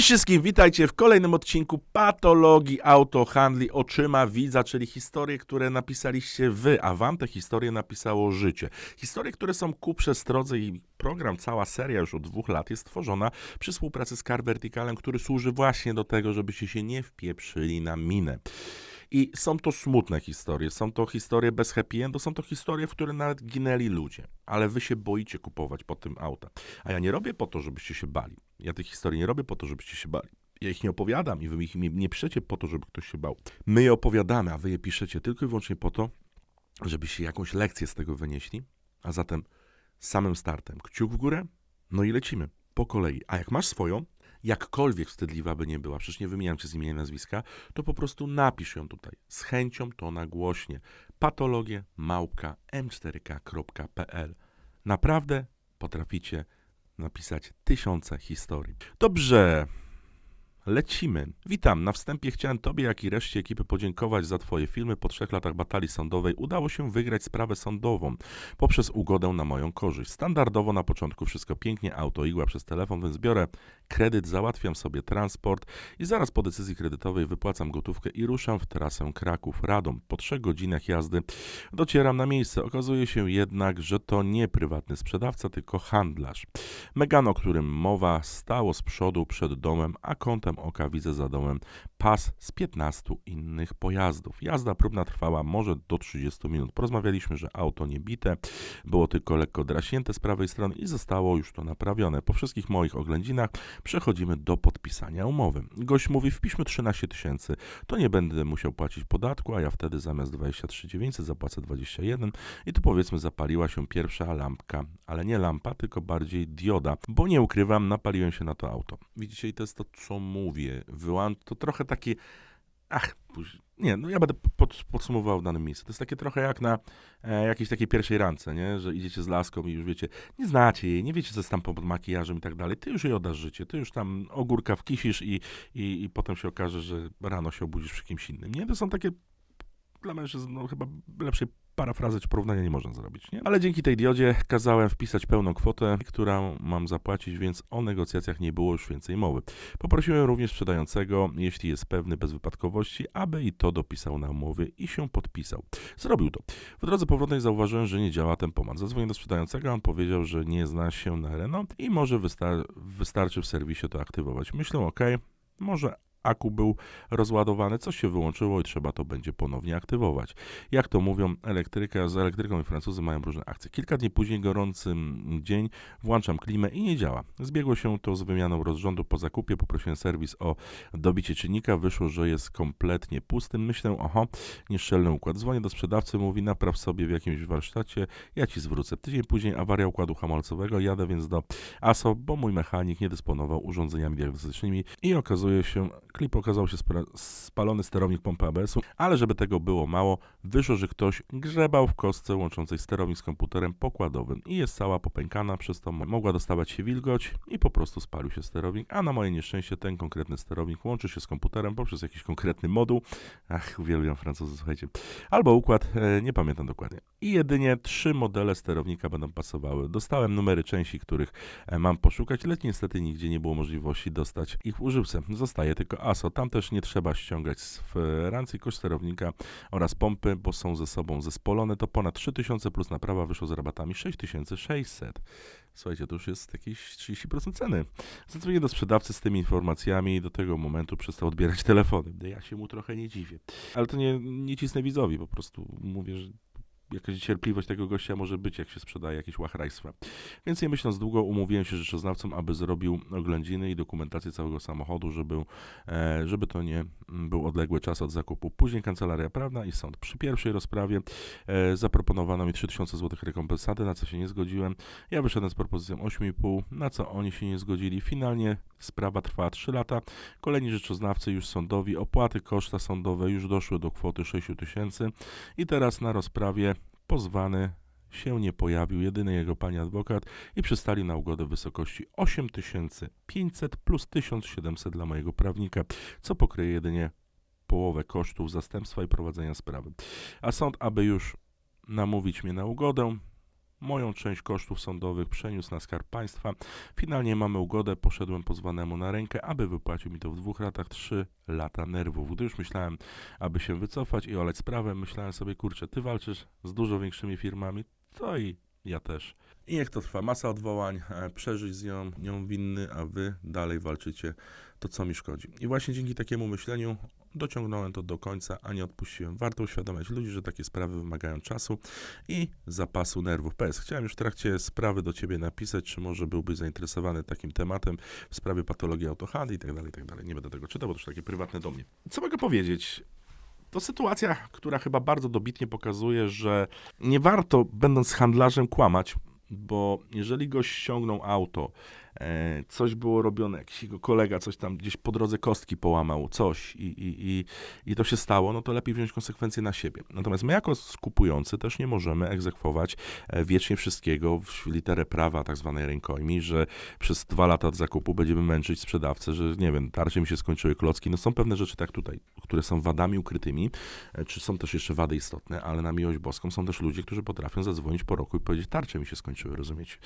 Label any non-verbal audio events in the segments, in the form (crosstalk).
Cześć wszystkim, witajcie w kolejnym odcinku Patologii Autohandli oczyma widza, czyli historie, które napisaliście wy, a wam te historie napisało życie. Historie, które są ku przestrodze i program, cała seria już od dwóch lat jest tworzona przy współpracy z Car Verticalem, który służy właśnie do tego, żebyście się nie wpieprzyli na minę. I są to smutne historie, są to historie bez happy endu, są to historie, w które nawet ginęli ludzie. Ale wy się boicie kupować po tym auta. A ja nie robię po to, żebyście się bali. Ja tych historii nie robię po to, żebyście się bali. Ja ich nie opowiadam i wy ich nie, nie piszecie po to, żeby ktoś się bał. My je opowiadamy, a wy je piszecie tylko i wyłącznie po to, żebyście jakąś lekcję z tego wynieśli. A zatem samym startem kciuk w górę, no i lecimy po kolei. A jak masz swoją, jakkolwiek wstydliwa by nie była, przecież nie wymieniam cię z imienia i nazwiska, to po prostu napisz ją tutaj. Z chęcią to nagłośnie. Patologie małpka m4k.pl Naprawdę potraficie napisać tysiące historii. Dobrze, Lecimy. Witam. Na wstępie chciałem Tobie, jak i reszcie ekipy podziękować za Twoje filmy. Po trzech latach batalii sądowej udało się wygrać sprawę sądową poprzez ugodę na moją korzyść. Standardowo na początku wszystko pięknie, auto, igła przez telefon, więc biorę kredyt, załatwiam sobie transport i zaraz po decyzji kredytowej wypłacam gotówkę i ruszam w trasę Kraków-Radom. Po trzech godzinach jazdy docieram na miejsce. Okazuje się jednak, że to nie prywatny sprzedawca, tylko handlarz. Megan, o którym mowa, stało z przodu przed domem, a kątem oka widzę za domem pas z 15 innych pojazdów. Jazda próbna trwała może do 30 minut. Porozmawialiśmy, że auto nie bite, było tylko lekko draśnięte z prawej strony i zostało już to naprawione. Po wszystkich moich oględzinach przechodzimy do podpisania umowy. Gość mówi, wpiszmy 13 tysięcy, to nie będę musiał płacić podatku, a ja wtedy zamiast 23 900 zapłacę 21 i tu powiedzmy zapaliła się pierwsza lampka, ale nie lampa, tylko bardziej dioda, bo nie ukrywam, napaliłem się na to auto. Widzicie, i to jest to, co mówię. Wyłam to trochę takie, ach, nie, no ja będę pod, podsumowywał w danym miejscu. To jest takie trochę jak na e, jakiejś takiej pierwszej rance, nie? Że idziecie z laską i już wiecie, nie znacie jej, nie wiecie, co jest tam pod makijażem i tak dalej. Ty już jej oddasz życie, ty już tam ogórka wkisisz i, i, i potem się okaże, że rano się obudzisz przy kimś innym, nie? To są takie dla mężczyzn no, chyba lepszej parafrazy czy porównania nie można zrobić, nie? Ale dzięki tej diodzie kazałem wpisać pełną kwotę, którą mam zapłacić, więc o negocjacjach nie było już więcej mowy. Poprosiłem również sprzedającego, jeśli jest pewny bez wypadkowości, aby i to dopisał na umowie i się podpisał. Zrobił to. W drodze powrotnej zauważyłem, że nie działa tempomat. Zadzwoniłem do sprzedającego, on powiedział, że nie zna się na Renault i może wystar wystarczy w serwisie to aktywować. Myślę, ok, może aku był rozładowany, coś się wyłączyło i trzeba to będzie ponownie aktywować. Jak to mówią, elektryka z elektryką i Francuzy mają różne akcje. Kilka dni później, gorący dzień, włączam klimę i nie działa. Zbiegło się to z wymianą rozrządu po zakupie, poprosiłem serwis o dobicie czynnika, wyszło, że jest kompletnie pustym. Myślę, oho, nieszczelny układ. Dzwonię do sprzedawcy, mówi, napraw sobie w jakimś warsztacie, ja ci zwrócę. Tydzień później awaria układu hamulcowego, jadę więc do ASO, bo mój mechanik nie dysponował urządzeniami diagnostycznymi i okazuje się, klip okazał się spalony sterownik pompy ABS-u, ale żeby tego było mało, wyszło, że ktoś grzebał w kostce łączącej sterownik z komputerem pokładowym i jest cała popękana, przez to mogła dostawać się wilgoć i po prostu spalił się sterownik, a na moje nieszczęście ten konkretny sterownik łączy się z komputerem poprzez jakiś konkretny moduł. Ach, uwielbiam Francuzy, słuchajcie. Albo układ, e, nie pamiętam dokładnie. I jedynie trzy modele sterownika będą pasowały. Dostałem numery części, których e, mam poszukać, lecz niestety nigdzie nie było możliwości dostać ich w używce. Zostaje tylko ASO. Tam też nie trzeba ściągać z rancji koszt sterownika oraz pompy, bo są ze sobą zespolone. To ponad 3000 plus naprawa wyszło z rabatami 6600. Słuchajcie, to już jest jakieś 30% ceny. Zadzwonię do sprzedawcy z tymi informacjami i do tego momentu przestał odbierać (laughs) telefony. Ja się mu trochę nie dziwię. Ale to nie, nie cisnę widzowi, po prostu mówię, że jakaś cierpliwość tego gościa może być, jak się sprzedaje jakieś łachrajstwa. Więc nie myśląc długo, umówiłem się z rzeczoznawcą, aby zrobił oględziny i dokumentację całego samochodu, żeby, e, żeby to nie był odległy czas od zakupu. Później kancelaria prawna i sąd. Przy pierwszej rozprawie e, zaproponowano mi 3000 zł rekompensaty, na co się nie zgodziłem. Ja wyszedłem z propozycją 8,5, na co oni się nie zgodzili. Finalnie sprawa trwała 3 lata. Kolejni rzeczoznawcy już sądowi, opłaty, koszta sądowe już doszły do kwoty 6000 i teraz na rozprawie pozwany się nie pojawił, jedyny jego pani adwokat i przystali na ugodę w wysokości 8500 plus 1700 dla mojego prawnika, co pokryje jedynie połowę kosztów zastępstwa i prowadzenia sprawy. A sąd, aby już namówić mnie na ugodę, moją część kosztów sądowych przeniósł na skarb państwa. Finalnie mamy ugodę, poszedłem pozwanemu na rękę, aby wypłacił mi to w dwóch latach trzy lata nerwów. Gdy już myślałem, aby się wycofać i oleć sprawę, myślałem sobie, kurczę, ty walczysz z dużo większymi firmami, to i ja też. I niech to trwa. Masa odwołań, e, przeżyć z nią, nią winny, a wy dalej walczycie to, co mi szkodzi. I właśnie dzięki takiemu myśleniu dociągnąłem to do końca, a nie odpuściłem. Warto uświadamiać ludzi, że takie sprawy wymagają czasu i zapasu nerwów. PS, chciałem już w trakcie sprawy do ciebie napisać, czy może byłbyś zainteresowany takim tematem w sprawie patologii autohandli i tak dalej, i tak dalej. Nie będę tego czytał, bo to już takie prywatne do mnie. Co mogę powiedzieć? To sytuacja, która chyba bardzo dobitnie pokazuje, że nie warto, będąc handlarzem, kłamać, bo jeżeli goś ściągnął auto, coś było robione, jakiś jego kolega coś tam gdzieś po drodze kostki połamał, coś i, i, i, i to się stało, no to lepiej wziąć konsekwencje na siebie. Natomiast my jako skupujący też nie możemy egzekwować e, wiecznie wszystkiego w literę prawa tak zwanej rękojmi, że przez dwa lata od zakupu będziemy męczyć sprzedawcę, że nie wiem, tarcie mi się skończyły klocki. No są pewne rzeczy tak tutaj, które są wadami ukrytymi, e, czy są też jeszcze wady istotne, ale na miłość boską są też ludzie, którzy potrafią zadzwonić po roku i powiedzieć, tarcze mi się skończyły, rozumiecie?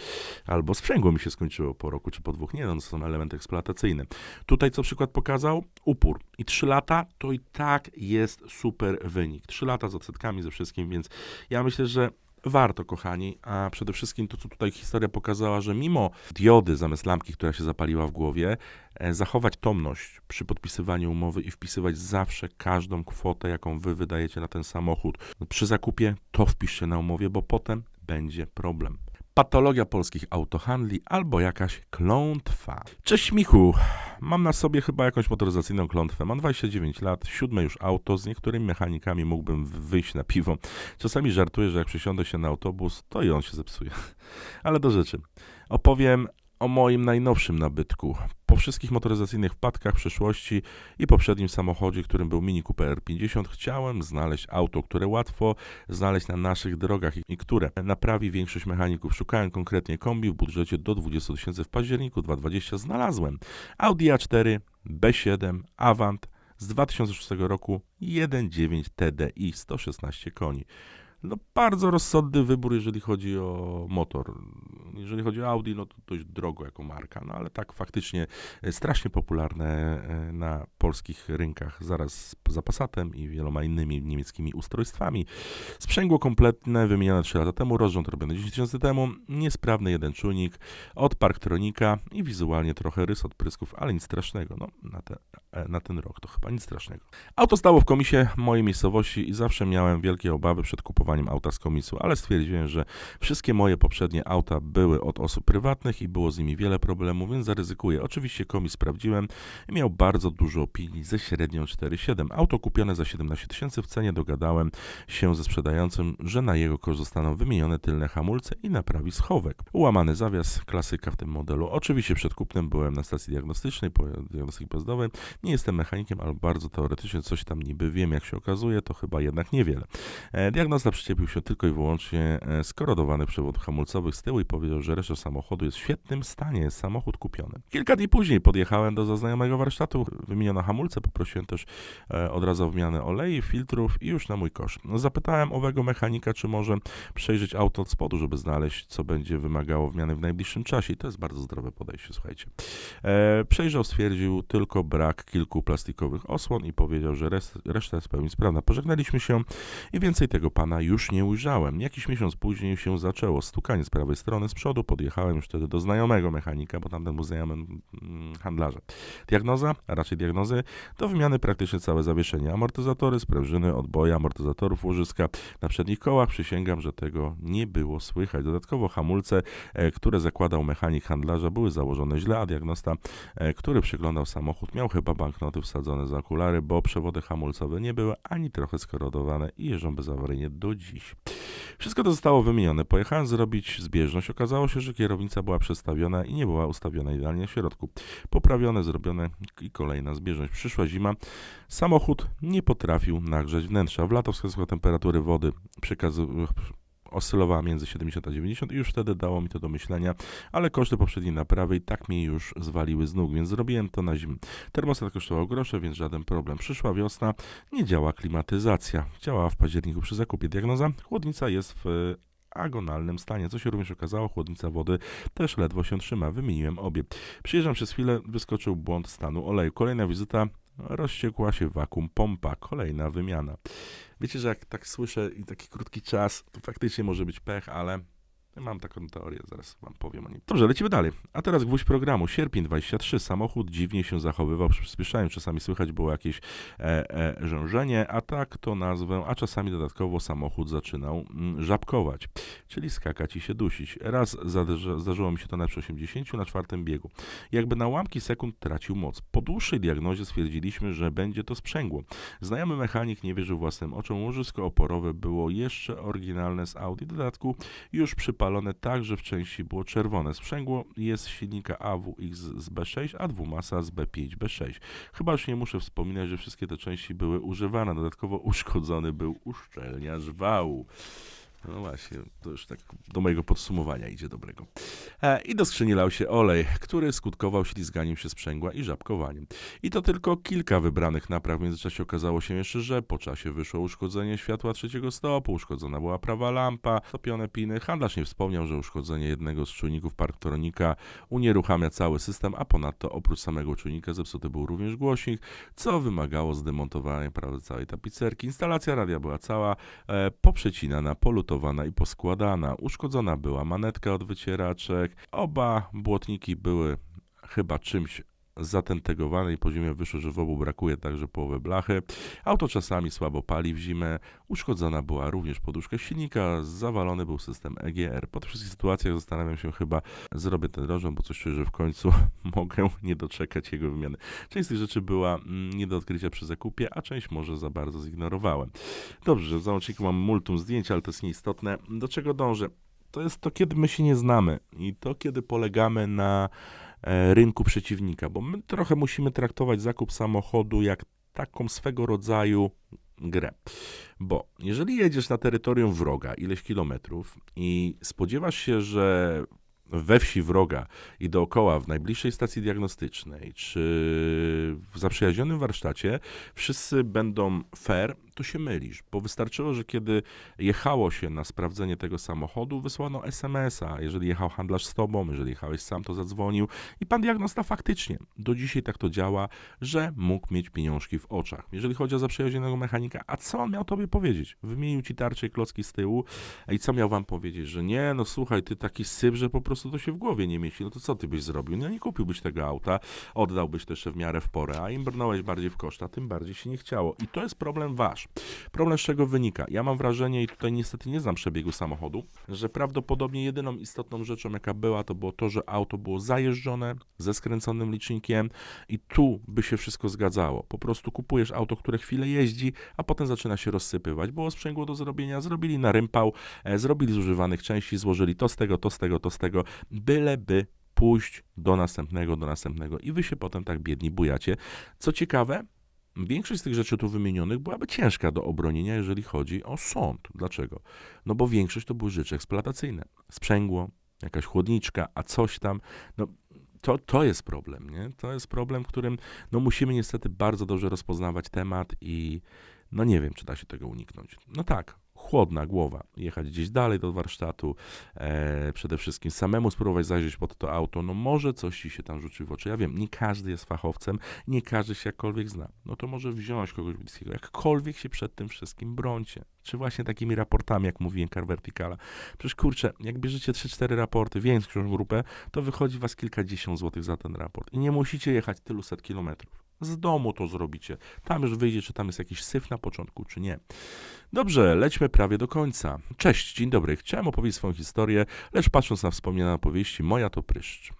Albo sprzęgło mi się skończyło po roku czy po dwóch. Nie, no to są elementy eksploatacyjne. Tutaj co przykład pokazał? Upór. I trzy lata to i tak jest super wynik. Trzy lata z odsetkami, ze wszystkim, więc ja myślę, że warto, kochani, a przede wszystkim to, co tutaj historia pokazała, że mimo diody zamiast lampki, która się zapaliła w głowie, e, zachować tomność przy podpisywaniu umowy i wpisywać zawsze każdą kwotę, jaką wy wydajecie na ten samochód. Przy zakupie to wpiszcie na umowie, bo potem będzie problem patologia polskich autohandli albo jakaś klątwa. Cześć Michu, mam na sobie chyba jakąś motoryzacyjną klątwę. Mam 29 lat, siódme już auto, z niektórymi mechanikami mógłbym wyjść na piwo. Czasami żartuję, że jak przesiądę się na autobus, to i on się zepsuje. (laughs) Ale do rzeczy. Opowiem o moim najnowszym nabytku. Po wszystkich motoryzacyjnych wpadkach przeszłości i poprzednim samochodzie, którym był Mini Cooper R50, chciałem znaleźć auto, które łatwo znaleźć na naszych drogach i które naprawi większość mechaników. Szukałem konkretnie kombi w budżecie do 20 tysięcy w październiku 2020. Znalazłem Audi A4, B7, Avant z 2006 roku 1.9 TDI 116 koni. No bardzo rozsądny wybór, jeżeli chodzi o motor. Jeżeli chodzi o Audi, no to dość drogo jako marka, no ale tak faktycznie e, strasznie popularne e, na polskich rynkach, zaraz za Passatem i wieloma innymi niemieckimi ustrojstwami. Sprzęgło kompletne, wymienione 3 lata temu, rozrząd robiony 10 tysięcy temu, niesprawny jeden czujnik, od Parktronika i wizualnie trochę rys odprysków, ale nic strasznego, no na, te, e, na ten rok to chyba nic strasznego. Auto stało w komisie mojej miejscowości i zawsze miałem wielkie obawy przed kupowaniem auta z komisu, ale stwierdziłem, że wszystkie moje poprzednie auta były od osób prywatnych i było z nimi wiele problemów, więc zaryzykuję. Oczywiście komis sprawdziłem i miał bardzo dużo opinii ze średnią 4,7. Auto kupione za 17 tysięcy w cenie dogadałem się ze sprzedającym, że na jego koszt zostaną wymienione tylne hamulce i naprawi schowek. Ułamany zawias, klasyka w tym modelu. Oczywiście przed kupnem byłem na stacji diagnostycznej, po diagnostyki pojazdowej. Nie jestem mechanikiem, ale bardzo teoretycznie coś tam niby wiem, jak się okazuje, to chyba jednak niewiele. E, diagnosta przyczepił się tylko i wyłącznie e, skorodowany przewód hamulcowych z tyłu i powiedział, że reszta samochodu jest w świetnym stanie, jest samochód kupiony. Kilka dni później podjechałem do zaznajomego warsztatu, wymieniono hamulce, poprosiłem też e, od razu o wymianę olei, filtrów i już na mój koszt. No, zapytałem owego mechanika, czy może przejrzeć auto od spodu, żeby znaleźć, co będzie wymagało wymiany w najbliższym czasie i to jest bardzo zdrowe podejście, słuchajcie. E, przejrzał, stwierdził tylko brak kilku plastikowych osłon i powiedział, że reszta jest w pełni sprawna. Pożegnaliśmy się i więcej tego pana już nie ujrzałem. Jakiś miesiąc później się zaczęło stukanie z prawej strony, z przodu podjechałem już wtedy do znajomego mechanika, bo tamten był znajomym mm, handlarza. Diagnoza, a raczej diagnozy, do wymiany praktycznie całe zawieszenie. Amortyzatory, sprężyny, odboje amortyzatorów, łożyska na przednich kołach. Przysięgam, że tego nie było słychać. Dodatkowo hamulce, e, które zakładał mechanik handlarza, były założone źle, a diagnosta, e, który przyglądał samochód, miał chyba banknoty wsadzone za okulary, bo przewody hamulcowe nie były ani trochę skorodowane i jeżdżą bezawaryjnie do dziś. Wszystko to zostało wymienione. Pojechałem zrobić zbieżność. Okazało się, że kierownica była przestawiona i nie była ustawiona idealnie w środku. Poprawione, zrobione i kolejna zbieżność. Przyszła zima. Samochód nie potrafił nagrzać wnętrza. W lato wskazywał temperatury wody przekazu oscylowała między 70 a 90 i już wtedy dało mi to do myślenia, ale koszty poprzedniej naprawy i tak mnie już zwaliły z nóg, więc zrobiłem to na zimę. Termostat kosztował grosze, więc żaden problem. Przyszła wiosna, nie działa klimatyzacja. Działała w październiku przy zakupie. Diagnoza? Chłodnica jest w agonalnym stanie. Co się również okazało, chłodnica wody też ledwo się trzyma. Wymieniłem obie. Przyjeżdżam przez chwilę, wyskoczył błąd stanu oleju. Kolejna wizyta, rozciekła się wakum pompa. Kolejna wymiana. Wiecie, że jak tak słyszę i taki krótki czas, to faktycznie może być pech, ale mam taką teorię, zaraz wam powiem o niej. Dobrze, lecimy dalej. A teraz gwóźdź programu. Sierpień 23. Samochód dziwnie się zachowywał przy przyspieszaniu. Czasami słychać było jakieś e, e, rzężenie, a tak to nazwę, a czasami dodatkowo samochód zaczynał mm, żabkować, czyli skakać i się dusić. Raz zadarza, zdarzyło mi się to na 80 na czwartym biegu. Jakby na ułamki sekund tracił moc. Po dłuższej diagnozie stwierdziliśmy, że będzie to sprzęgło. Znajomy mechanik nie wierzył własnym oczom. Łożysko oporowe było jeszcze oryginalne z Audi. W dodatku już przypadło opalone tak, że w części było czerwone. Sprzęgło jest silnika AWX z B6, a dwumasa z B5, B6. Chyba już nie muszę wspominać, że wszystkie te części były używane. Dodatkowo uszkodzony był uszczelniacz wału. No właśnie, to już tak do mojego podsumowania idzie dobrego. E, I do skrzyni lał się olej, który skutkował ślizganiem się sprzęgła i żabkowaniem. I to tylko kilka wybranych napraw. W międzyczasie okazało się jeszcze, że po czasie wyszło uszkodzenie światła trzeciego stopu, uszkodzona była prawa lampa, topione piny. Handlarz nie wspomniał, że uszkodzenie jednego z czujników parktronika unieruchamia cały system, a ponadto oprócz samego czujnika zepsuty był również głośnik, co wymagało zdemontowania prawie całej tapicerki. Instalacja radia była cała e, poprzecinana, polutowana i poskładana. Uszkodzona była manetka od wycieraczek. Oba błotniki były chyba czymś zatentegowane i po zimie wyszło, że w obu brakuje także połowy blachy. Auto czasami słabo pali w zimę. Uszkodzona była również poduszka silnika, zawalony był system EGR. Po tych wszystkich sytuacjach zastanawiam się chyba, zrobię ten rożą, bo coś czuję, że w końcu (laughs) mogę nie doczekać jego wymiany. Część z tych rzeczy była mm, nie do odkrycia przy zakupie, a część może za bardzo zignorowałem. Dobrze, w załączniku mam multum zdjęć, ale to jest nieistotne. Do czego dążę? To jest to, kiedy my się nie znamy i to, kiedy polegamy na rynku przeciwnika, bo my trochę musimy traktować zakup samochodu jak taką swego rodzaju grę. Bo jeżeli jedziesz na terytorium wroga ileś kilometrów i spodziewasz się, że we wsi wroga i dookoła w najbliższej stacji diagnostycznej czy w zaprzyjaźnionym warsztacie wszyscy będą fair, to się mylisz, bo wystarczyło, że kiedy jechało się na sprawdzenie tego samochodu, wysłano SMS-a. Jeżeli jechał handlarz z tobą, jeżeli jechałeś sam, to zadzwonił i pan diagnosta faktycznie do dzisiaj tak to działa, że mógł mieć pieniążki w oczach. Jeżeli chodzi o zaprzyjaźnionego mechanika, a co on miał tobie powiedzieć? Wymienił ci tarcze i klocki z tyłu i co miał wam powiedzieć? Że nie, no słuchaj, ty taki syp, że po prostu to się w głowie nie mieści. No to co ty byś zrobił? No nie kupiłbyś tego auta, oddałbyś też w miarę w porę, a im brnąłeś bardziej w koszta, tym bardziej się nie chciało. I to jest problem wasz. Problem z czego wynika? Ja mam wrażenie, i tutaj niestety nie znam przebiegu samochodu, że prawdopodobnie jedyną istotną rzeczą, jaka była, to było to, że auto było zajeżdżone ze skręconym licznikiem i tu by się wszystko zgadzało. Po prostu kupujesz auto, które chwilę jeździ, a potem zaczyna się rozsypywać. Było sprzęgło do zrobienia, zrobili na rympał, e, zrobili z używanych części, złożyli to z tego, to z tego, to z tego, byleby pójść do następnego, do następnego i wy się potem tak biedni bujacie. Co ciekawe, Większość z tych rzeczy tu wymienionych byłaby ciężka do obronienia, jeżeli chodzi o sąd. Dlaczego? No bo większość to były rzeczy eksploatacyjne. Sprzęgło, jakaś chłodniczka, a coś tam. No, to, to jest problem, nie? To jest problem, w którym no, musimy niestety bardzo dobrze rozpoznawać temat i no nie wiem, czy da się tego uniknąć. No tak, chłodna głowa, jechać gdzieś dalej do warsztatu, e, przede wszystkim samemu spróbować zajrzeć pod to auto, no może coś ci się tam rzuci w oczy. Ja wiem, nie każdy jest fachowcem, nie każdy się jakkolwiek zna. No to może wziąć kogoś bliskiego, jakkolwiek się przed tym wszystkim brońcie. Czy właśnie takimi raportami, jak mówiłem, Car Verticala. Przecież kurczę, jak bierzecie 3-4 raporty, większą grupę, to wychodzi was kilkadziesiąt złotych za ten raport. I nie musicie jechać tylu set kilometrów. Z domu to zrobicie. Tam już wyjdzie, czy tam jest jakiś syf na początku, czy nie. Dobrze, lećmy prawie do końca. Cześć, dzień dobry. Chciałem opowiedzieć swoją historię, lecz patrząc na wspomniane opowieści, moja to pryszcz.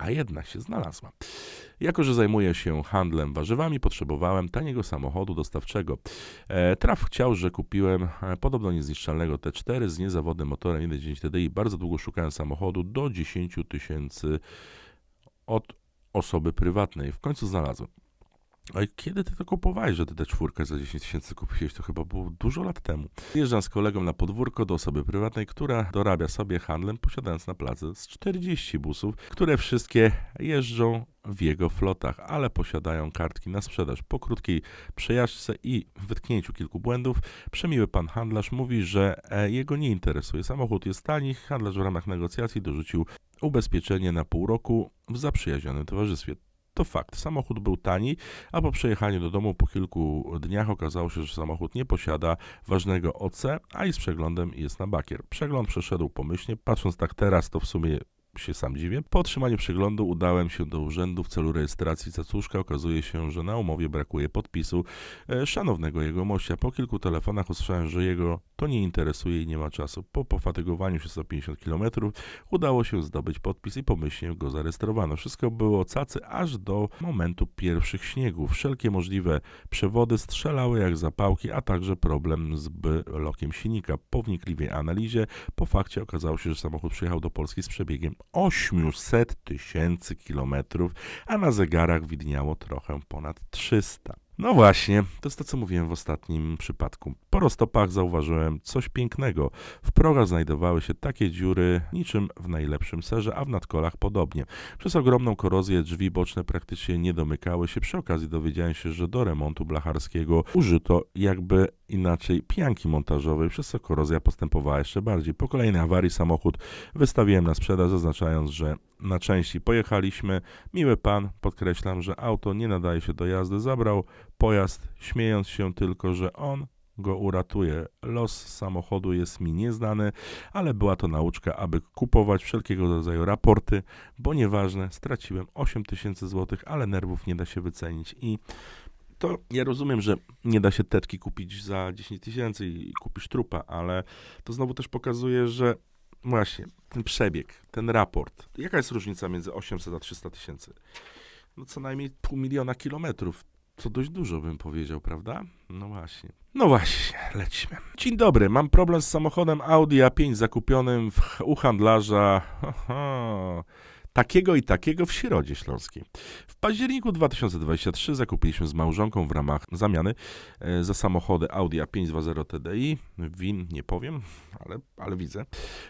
A jednak się znalazła. Jako, że zajmuję się handlem warzywami, potrzebowałem taniego samochodu dostawczego. E, traf chciał, że kupiłem e, podobno niezniszczalnego T4 z niezawodnym motorem 1.9 TDI. Bardzo długo szukałem samochodu do 10 tysięcy od osoby prywatnej. W końcu znalazłem. A kiedy ty to kupowałeś, że ty tę czwórkę za 10 tysięcy kupiłeś? To chyba było dużo lat temu. Jeżdżam z kolegą na podwórko do osoby prywatnej, która dorabia sobie handlem, posiadając na plaży z 40 busów, które wszystkie jeżdżą w jego flotach, ale posiadają kartki na sprzedaż. Po krótkiej przejażdżce i wytknięciu kilku błędów, przemiły pan handlarz mówi, że e, jego nie interesuje. Samochód jest tani, handlarz w ramach negocjacji dorzucił ubezpieczenie na pół roku w zaprzyjaźnionym towarzystwie. To fakt, samochód był tani, a po przejechaniu do domu po kilku dniach okazało się, że samochód nie posiada ważnego OC, a i z przeglądem jest na bakier. Przegląd przeszedł pomyślnie, patrząc tak teraz, to w sumie się sam dziwię. Po otrzymaniu przeglądu udałem się do urzędu w celu rejestracji cacuszka. Okazuje się, że na umowie brakuje podpisu e, szanownego jegomościa. Po kilku telefonach usłyszałem, że jego to nie interesuje i nie ma czasu. Po pofatygowaniu się 150 km udało się zdobyć podpis i pomyślnie go zarejestrowano. Wszystko było cacy aż do momentu pierwszych śniegów. Wszelkie możliwe przewody strzelały jak zapałki, a także problem z blokiem silnika. Po wnikliwej analizie, po fakcie okazało się, że samochód przyjechał do Polski z przebiegiem 800 tysięcy kilometrów, a na zegarach widniało trochę ponad 300. No właśnie, to jest to, co mówiłem w ostatnim przypadku. Po roztopach zauważyłem coś pięknego. W progach znajdowały się takie dziury, niczym w najlepszym serze, a w nadkolach podobnie. Przez ogromną korozję drzwi boczne praktycznie nie domykały się. Przy okazji dowiedziałem się, że do remontu blacharskiego użyto jakby inaczej pianki montażowej, przez co korozja postępowała jeszcze bardziej. Po kolejnej awarii samochód wystawiłem na sprzedaż, zaznaczając, że na części pojechaliśmy. Miły pan, podkreślam, że auto nie nadaje się do jazdy, zabrał pojazd, śmiejąc się tylko, że on go uratuje. Los samochodu jest mi nieznany, ale była to nauczka, aby kupować wszelkiego rodzaju raporty, bo nieważne, straciłem 8 tysięcy złotych, ale nerwów nie da się wycenić i to ja rozumiem, że nie da się tetki kupić za 10 tysięcy i kupisz trupa, ale to znowu też pokazuje, że właśnie ten przebieg, ten raport, jaka jest różnica między 800 a 300 tysięcy? No co najmniej pół miliona kilometrów. Co dość dużo bym powiedział, prawda? No właśnie. No właśnie, lecimy. Dzień dobry, mam problem z samochodem Audi A5 zakupionym w, u handlarza aha, takiego i takiego w Środzie Śląskiej. W październiku 2023 zakupiliśmy z małżonką w ramach zamiany e, za samochody Audi A5 2.0 TDI. Win nie powiem, ale, ale widzę.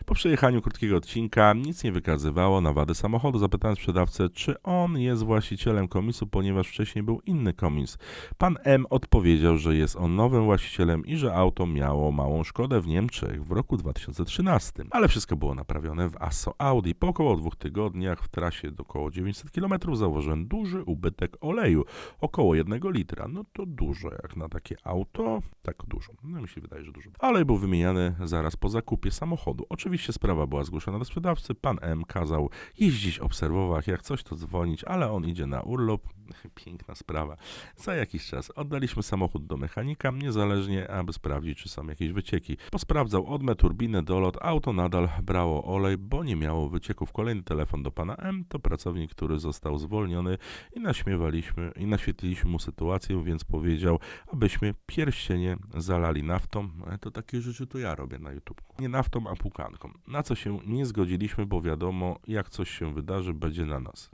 Po przejechaniu krótkiego odcinka nic nie wykazywało na wady samochodu. Zapytałem sprzedawcę, czy on jest właścicielem komisu, ponieważ wcześniej był inny komis. Pan M odpowiedział, że jest on nowym właścicielem i że auto miało małą szkodę w Niemczech w roku 2013. Ale wszystko było naprawione w ASO Audi. Po około dwóch tygodniach w trasie do około 900 km zauważyłem duży ubytek oleju, około 1 litra. No to dużo jak na takie auto, tak dużo. No mi się wydaje, że dużo. Olej był wymieniany zaraz po zakupie samochodu. Oczywiście sprawa była zgłoszona do sprzedawcy. Pan M kazał jeździć, obserwować, jak coś to dzwonić, ale on idzie na urlop. (laughs) Piękna sprawa. Za jakiś czas oddaliśmy samochód do mechanika, niezależnie, aby sprawdzić, czy są jakieś wycieki. Posprawdzał odmę, turbinę, dolot, auto nadal brało olej, bo nie miało wycieków. Kolejny telefon do pana M to pracownik, który został zwolniony i naśmiewaliśmy i naświetliliśmy mu sytuację, więc powiedział, abyśmy pierścienie zalali naftą. E, To takie rzeczy to ja robię na YouTube. Nie naftą, a pukanką. Na co się nie zgodziliśmy, bo wiadomo, jak coś się wydarzy, będzie na nas.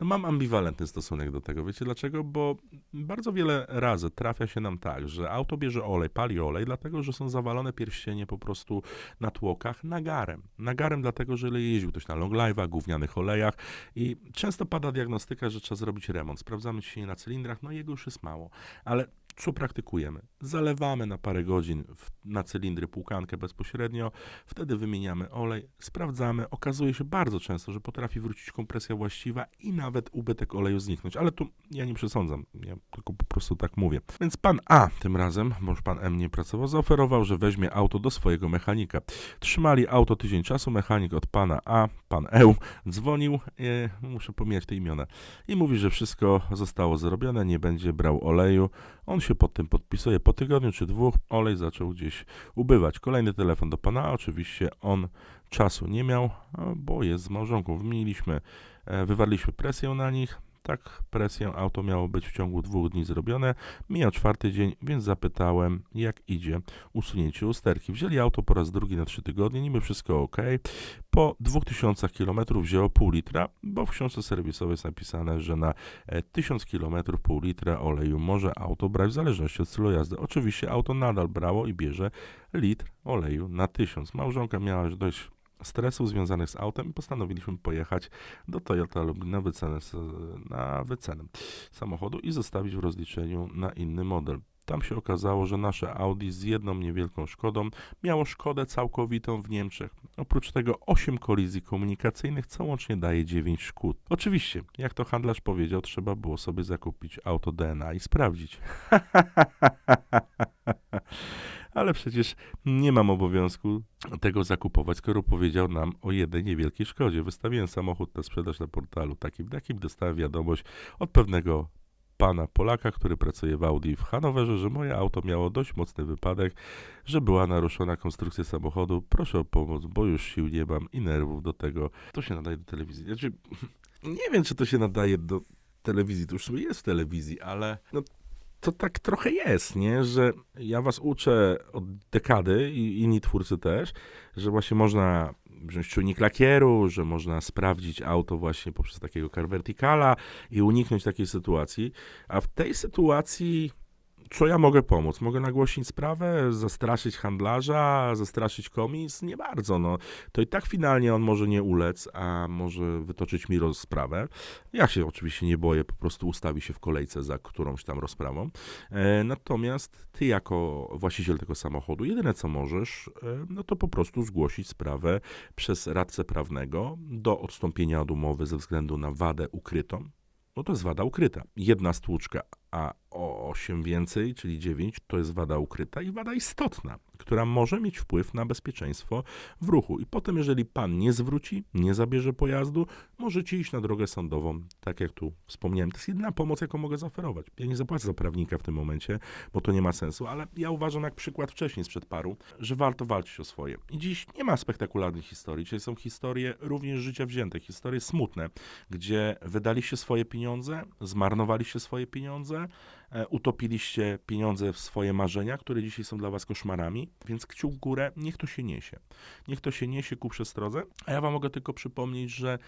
No mam ambiwalentny stosunek do tego. Wiecie dlaczego? Bo bardzo wiele razy trafia się nam tak, że auto bierze olej, pali olej, dlatego że są zawalone pierścienie po prostu na tłokach nagarem. Nagarem dlatego, że jeździł ktoś na long live'ach, gównianych olejach i często pada diagnostyka, że trzeba zrobić remont. Sprawdzamy ciśnienie na cylindrach, no jego już jest mało, ale co praktykujemy? Zalewamy na parę godzin w, na cylindry płukankę bezpośrednio, wtedy wymieniamy olej, sprawdzamy. Okazuje się bardzo często, że potrafi wrócić kompresja właściwa i nawet ubytek oleju zniknąć. Ale tu ja nie przesądzam, ja tylko po prostu tak mówię. Więc pan A tym razem, bo już pan M nie pracował, zaoferował, że weźmie auto do swojego mechanika. Trzymali auto tydzień czasu, mechanik od pana A, pan E dzwonił, e, muszę pomijać te imiona, i mówi, że wszystko zostało zrobione, nie będzie brał oleju. On się pod tym podpisuje. Po tygodniu czy dwóch olej zaczął gdzieś ubywać. Kolejny telefon do pana, oczywiście on czasu nie miał, bo jest z małżonką. Wymieniliśmy, e, wywarliśmy presję na nich. Tak presję auto miało być w ciągu dwóch dni zrobione. Mija czwarty dzień, więc zapytałem, jak idzie usunięcie usterki. Wzięli auto po raz drugi na trzy tygodnie, niby wszystko ok. Po 2000 km wzięło pół litra, bo w książce serwisowej jest napisane, że na e, 1000 km pół litra oleju może auto brać w zależności od stylu jazdy. Oczywiście auto nadal brało i bierze litr oleju na 1000. Małżonka miała dość stresów związanych z autem i postanowiliśmy pojechać do Toyota Lublin na wycenę, na wycenę samochodu i zostawić w rozliczeniu na inny model. Tam się okazało, że nasze Audi z jedną niewielką szkodą miało szkodę całkowitą w Niemczech. Oprócz tego 8 kolizji komunikacyjnych, co łącznie daje 9 szkód. Oczywiście, jak to handlarz powiedział, trzeba było sobie zakupić auto DNA i sprawdzić. (laughs) Ale przecież nie mam obowiązku tego zakupować, skoro powiedział nam o jednej niewielkiej szkodzie. Wystawiłem samochód na sprzedaż na portalu takim, takim dostałem wiadomość od pewnego pana Polaka, który pracuje w Audi w Hanowerze, że moje auto miało dość mocny wypadek, że była naruszona konstrukcja samochodu. Proszę o pomoc, bo już sił nie mam i nerwów do tego. To się nadaje do telewizji. Znaczy, (laughs) nie wiem, czy to się nadaje do telewizji, to już jest w telewizji, ale no, to tak trochę jest, nie? Że ja was uczę od dekady i inni twórcy też, że właśnie można wziąć czujnik lakieru, że można sprawdzić auto właśnie poprzez takiego car verticala i uniknąć takiej sytuacji. A w tej sytuacji co ja mogę pomóc? Mogę nagłośnić sprawę, zastraszyć handlarza, zastraszyć komis? Nie bardzo, no. To i tak finalnie on może nie ulec, a może wytoczyć mi rozprawę. Ja się oczywiście nie boję, po prostu ustawi się w kolejce za którąś tam rozprawą. E, natomiast ty jako właściciel tego samochodu, jedyne co możesz, e, no to po prostu zgłosić sprawę przez radcę prawnego do odstąpienia od umowy ze względu na wadę ukrytą. No to jest wada ukryta. Jedna stłuczka, a o 8 więcej, czyli 9, to jest wada ukryta i wada istotna, która może mieć wpływ na bezpieczeństwo w ruchu. I potem, jeżeli pan nie zwróci, nie zabierze pojazdu, możecie iść na drogę sądową, tak jak tu wspomniałem. To jest jedyna pomoc, jaką mogę zaoferować. Ja nie zapłacę za prawnika w tym momencie, bo to nie ma sensu, ale ja uważam, jak przykład wcześniej sprzed paru, że warto walczyć o swoje. I dziś nie ma spektakularnych historii. Dzisiaj są historie również życia wzięte, historie smutne, gdzie wydaliście swoje pieniądze, zmarnowaliście swoje pieniądze, utopiliście pieniądze w swoje marzenia, które dzisiaj są dla was koszmarami, więc kciuk w górę, niech to się niesie. Niech to się niesie ku przestrodze, a ja wam mogę tylko przypomnieć, że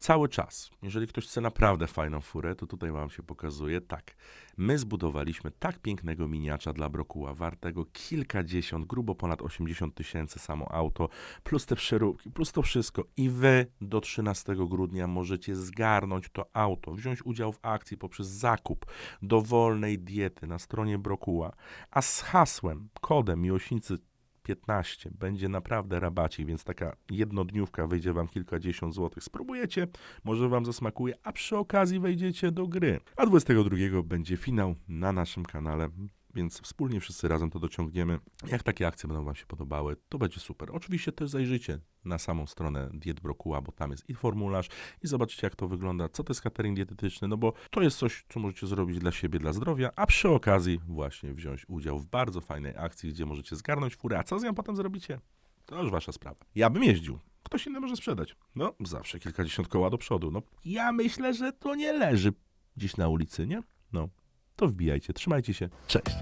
cały czas, jeżeli ktoś chce naprawdę fajną furę, to tutaj wam się pokazuje, tak, my zbudowaliśmy tak pięknego miniacza dla Brokuła, wartego kilkadziesiąt, grubo ponad 80 tysięcy samo auto, plus te przeróbki, plus to wszystko. I wy do 13 grudnia możecie zgarnąć to auto, wziąć udział w akcji poprzez zakup dowolnej diety na stronie Brokuła, a z hasłem, kodem miłośnicy 15 będzie naprawdę rabacik, więc taka jednodniówka wyjdzie wam kilkadziesiąt złotych. Spróbujecie, może wam zasmakuje, a przy okazji wejdziecie do gry. A 22 będzie finał na naszym kanale. Więc wspólnie wszyscy razem to dociągniemy. Jak takie akcje będą Wam się podobały, to będzie super. Oczywiście też zajrzyjcie na samą stronę Diet Brokuła, bo tam jest i formularz i zobaczycie jak to wygląda, co to jest catering dietetyczny, no bo to jest coś, co możecie zrobić dla siebie, dla zdrowia, a przy okazji właśnie wziąć udział w bardzo fajnej akcji, gdzie możecie zgarnąć furę, a co z nią potem zrobicie? To już Wasza sprawa. Ja bym jeździł. Ktoś inny może sprzedać. No, zawsze kilkadziesiąt koła do przodu. No, ja myślę, że to nie leży gdzieś na ulicy, nie? No, to wbijajcie. Trzymajcie się. Cześć.